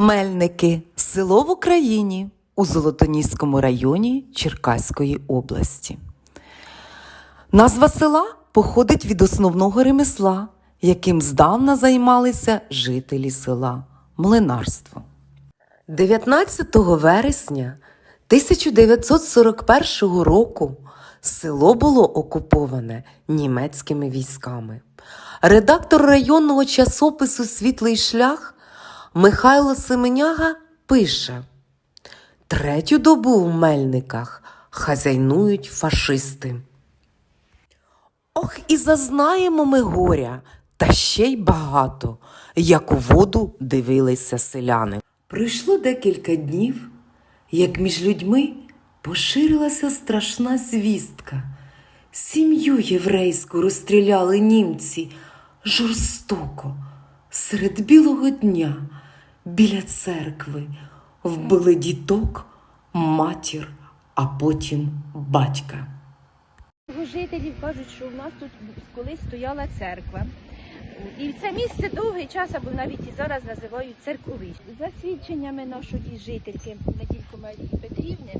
Мельники село в Україні у Золотоніському районі Черкаської області. Назва села походить від основного ремесла, яким здавна займалися жителі села млинарство. 19 вересня 1941 року село було окуповане німецькими військами. Редактор районного часопису Світлий шлях Михайло Семеняга пише: Третю добу в Мельниках хазяйнують фашисти. Ох, і зазнаємо ми горя, та ще й багато, як у воду дивилися селяни. Пройшло декілька днів, як між людьми поширилася страшна звістка. Сім'ю єврейську розстріляли німці жорстоко, серед білого дня, біля церкви, вбили діток, матір, а потім батька. Його жителі кажуть, що в нас тут колись стояла церква. І це місце довгий час, або навіть і зараз називають церковище. За свідченнями нашої жительки Наділько Марії Петрівни,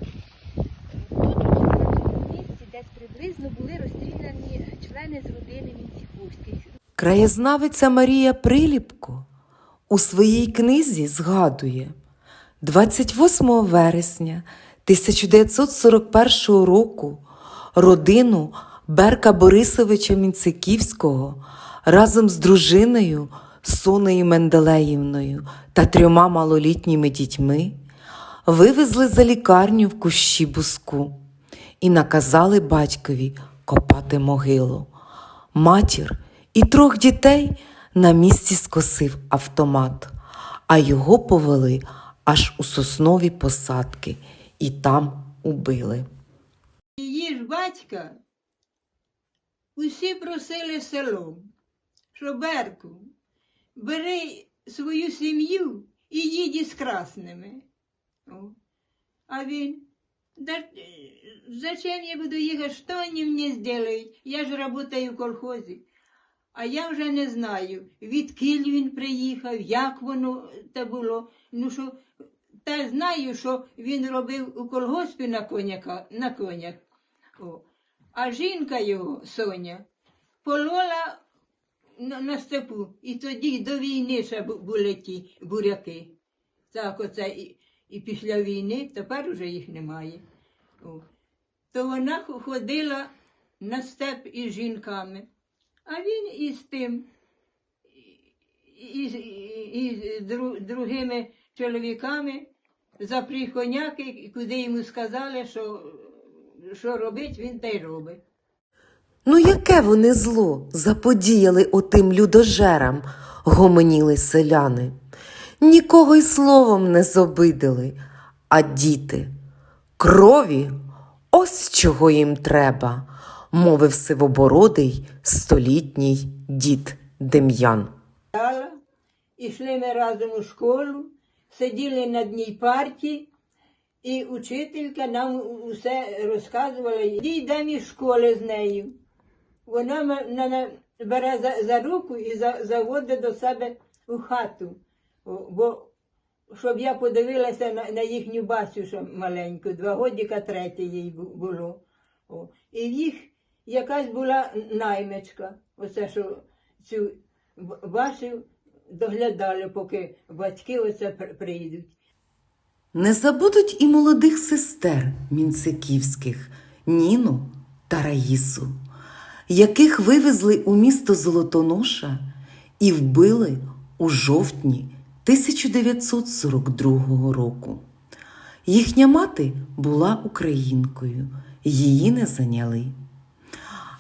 тут на цьому місці десь приблизно були розстріляні члени з родини Мінціковських. Краєзнавиця Марія Приліпко у своїй книзі згадує 28 вересня 1941 року родину Берка Борисовича Мінциківського разом з дружиною Сонею Менделеївною та трьома малолітніми дітьми вивезли за лікарню в кущі буску і наказали батькові копати могилу. Матір і трьох дітей на місці скосив автомат, а його повели аж у соснові посадки і там убили. Її ж батька усі просили селом, що Берку, бери свою сім'ю і їдь із красними. О. А він, зачем я буду їхати, що вони мені зроблять? Я ж працюю в колхозі. А я вже не знаю, відкіль він приїхав, як воно те було. Ну що, та знаю, що він робив у колгоспі на, коняка, на конях. О. А жінка його, Соня, полола на, на степу. І тоді до війни ще були ті буряки. Так оце і, і після війни, тепер уже їх немає. О. То вона ходила на степ із жінками. А він із тим, із, із, другими чоловіками запріг коняки, куди йому сказали, що, що робить, він те й робить. Ну, яке вони зло заподіяли отим людожерам, гомоніли селяни. Нікого й словом не зобидили, а діти. Крові ось чого їм треба, мовив сивобородий столітній дід Дем'ян. Ішли ми разом у школу, сиділи на дній парті, і учителька нам усе розказувала. Йдемо із школи з нею. Вона мене бере за, за руку і за, заводить до себе у хату. Бо щоб я подивилася на, на їхню басю маленьку, два годіка третє їй було. О. І їх якась була наймичка. Оце що цю б- доглядали, поки батьки оце при- прийдуть. Не забудуть і молодих сестер мінциківських Ніну та Раїсу, яких вивезли у місто Золотоноша і вбили у жовтні 1942 року. Їхня мати була українкою, її не зайняли.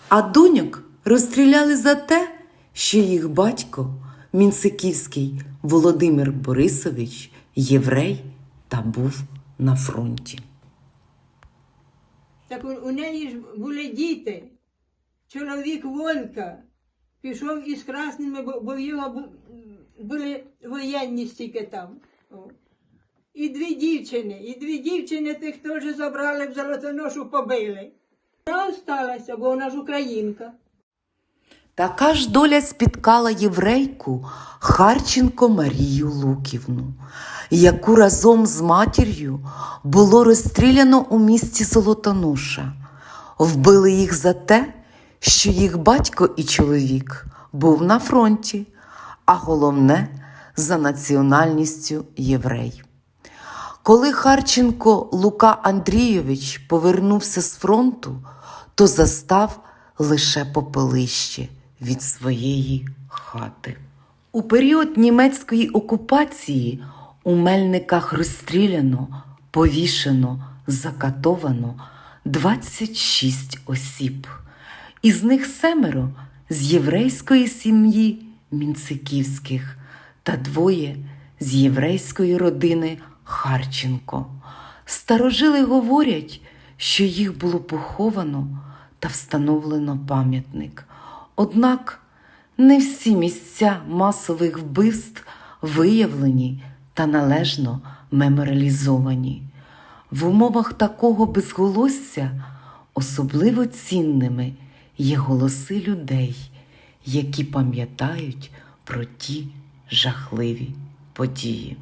А доньок розстріляли за те, що їх батько, Мінциківський Володимир Борисович, єврей та був на фронті. Так у, у неї ж були діти. Чоловік Волька пішов із красними, бо в його були воєнні стільки там. І дві дівчини, і дві дівчини тих теж забрали в золотоношу, побили. Осталася, бо вона ж українка. Така ж доля спіткала єврейку Харченко Марію Луківну, яку разом з матір'ю було розстріляно у місті Золотоноша. Вбили їх за те, що їх батько і чоловік був на фронті, а головне за національністю єврей. Коли Харченко Лука Андрійович повернувся з фронту, то застав лише попелище від своєї хати. У період німецької окупації у Мельниках розстріляно, повішено, закатовано 26 осіб. Із них семеро з єврейської сім'ї Мінциківських та двоє з єврейської родини Харченко. Старожили говорять, що їх було поховано та встановлено пам'ятник. Однак не всі місця масових вбивств виявлені та належно меморіалізовані. В умовах такого безголосся особливо цінними є голоси людей, які пам'ятають про ті жахливі події.